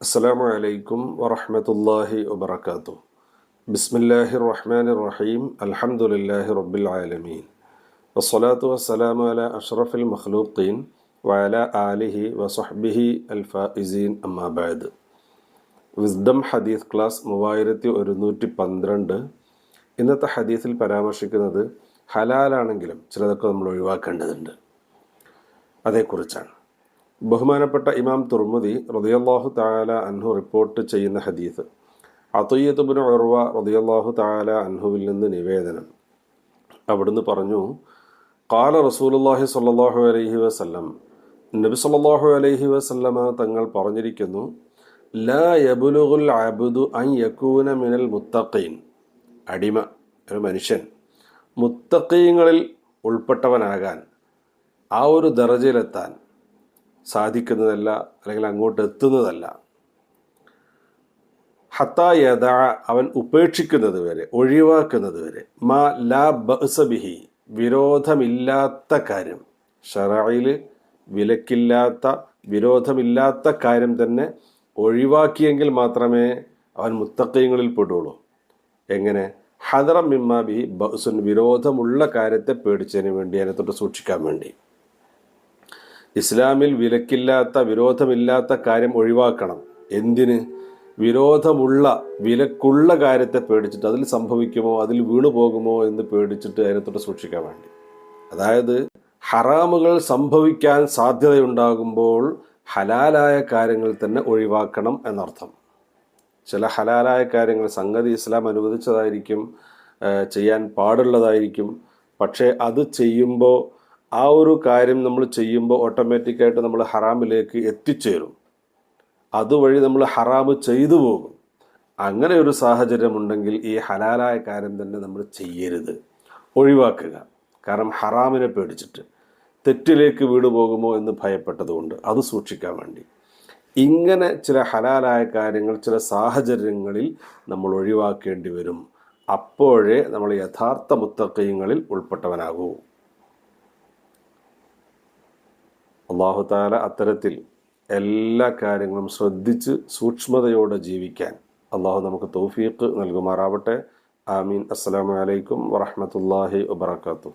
അസ്സാം വലൈക്കും വറഹമത്തല്ലാഹി വബർക്കാത്തു ബിസ്മില്ലാഹി റഹ്മാൻ റഹീം അലഹമുല്ലാഹി റബ്ബിൽ ആലമീൻ. വസ്സലാത്തു വസ്സലാമു അല അഷ്റഫിൽ മഖ്ലൂഖീൻ വയല ആലിഹി വസഹ്ബിഹി അൽഫീൻ അമ്മാബാദ് വിസ്ഡം ഹദീസ് ക്ലാസ് മൂവായിരത്തി ഒരുന്നൂറ്റി പന്ത്രണ്ട് ഇന്നത്തെ ഹദീസിൽ പരാമർശിക്കുന്നത് ഹലാലാണെങ്കിലും ചിലതൊക്കെ നമ്മൾ ഒഴിവാക്കേണ്ടതുണ്ട്. അതേക്കുറിച്ചാണ്. ബഹുമാനപ്പെട്ട ഇമാം തുർമുദി റതിയല്ലാഹു താല അൻഹു റിപ്പോർട്ട് ചെയ്യുന്ന ഹദീസ്. അതയ്യത്തുബിന് ഉർവ റതിയല്ലാഹു താല അൻഹുവിൽ നിന്ന് നിവേദനം. അവിടുന്ന് പറഞ്ഞു കാല റസൂലുല്ലാഹി സ്വല്ലല്ലാഹു അലൈഹി വസല്ലം നബി സല്ലാഹു അലൈഹി വസല്ലമ തങ്ങൾ പറഞ്ഞിരിക്കുന്നു ലാ യബുലുഗുൽ അൻ മിനൽ മുത്തഖീൻ. അടിമ ഒരു മനുഷ്യൻ. മുത്തഖീങ്ങളിൽ ഉൾപ്പെട്ടവനാകാൻ ആ ഒരു ദറജയിലെത്താൻ സാധിക്കുന്നതല്ല അല്ലെങ്കിൽ അങ്ങോട്ട് എത്തുന്നതല്ല. ഹത്താ യദ അവൻ ഉപേക്ഷിക്കുന്നത് വരെ ഒഴിവാക്കുന്നത് വരെ. മാ ലാ ബഹുസബിഹി വിരോധമില്ലാത്ത കാര്യം. ഷറായിൽ വിലക്കില്ലാത്ത വിരോധമില്ലാത്ത കാര്യം തന്നെ ഒഴിവാക്കിയെങ്കിൽ മാത്രമേ അവൻ മുത്തക്കയങ്ങളിൽ പെടുള്ളൂ. എങ്ങനെ? ഹദറം മിമ്മാബി ബഹുസുൻ വിരോധമുള്ള കാര്യത്തെ പേടിച്ചതിന് വേണ്ടി അതിനെ തൊട്ട് സൂക്ഷിക്കാൻ വേണ്ടി. ഇസ്ലാമിൽ വിലക്കില്ലാത്ത വിരോധമില്ലാത്ത കാര്യം ഒഴിവാക്കണം. എന്തിന്? വിരോധമുള്ള വിലക്കുള്ള കാര്യത്തെ പേടിച്ചിട്ട് അതിൽ സംഭവിക്കുമോ അതിൽ വീണു പോകുമോ എന്ന് പേടിച്ചിട്ട് അതിനത്തോട്ട് സൂക്ഷിക്കാൻ വേണ്ടി. അതായത് ഹറാമുകൾ സംഭവിക്കാൻ സാധ്യതയുണ്ടാകുമ്പോൾ ഹലാലായ കാര്യങ്ങൾ തന്നെ ഒഴിവാക്കണം എന്നർത്ഥം. ചില ഹലാലായ കാര്യങ്ങൾ സംഗതി ഇസ്ലാം അനുവദിച്ചതായിരിക്കും ചെയ്യാൻ പാടുള്ളതായിരിക്കും. പക്ഷേ അത് ചെയ്യുമ്പോൾ ആ ഒരു കാര്യം നമ്മൾ ചെയ്യുമ്പോൾ ഓട്ടോമാറ്റിക്കായിട്ട് നമ്മൾ ഹറാമിലേക്ക് എത്തിച്ചേരും. അതുവഴി നമ്മൾ ഹറാമ് ചെയ്തു പോകും. അങ്ങനെ ഒരു സാഹചര്യമുണ്ടെങ്കിൽ ഈ ഹലാലായ കാര്യം തന്നെ നമ്മൾ ചെയ്യരുത്. ഒഴിവാക്കുക. കാരണം ഹറാമിനെ പേടിച്ചിട്ട് തെറ്റിലേക്ക് വീട് പോകുമോ എന്ന് ഭയപ്പെട്ടതുകൊണ്ട് അത് സൂക്ഷിക്കാൻ വേണ്ടി. ഇങ്ങനെ ചില ഹലാലായ കാര്യങ്ങൾ ചില സാഹചര്യങ്ങളിൽ നമ്മൾ ഒഴിവാക്കേണ്ടി വരും. അപ്പോഴേ നമ്മൾ യഥാർത്ഥ മുത്തക്കയങ്ങളിൽ ഉൾപ്പെട്ടവനാകൂ. അള്ളാഹുതാല അത്തരത്തിൽ എല്ലാ കാര്യങ്ങളും ശ്രദ്ധിച്ച് സൂക്ഷ്മതയോടെ ജീവിക്കാൻ അള്ളാഹു നമുക്ക് തൗഫീഖ് നൽകുമാറാവട്ടെ. ആമീൻ. അസ്സലാമു അലൈക്കും വറഹമത്തല്ലാഹി വബർക്കാത്തു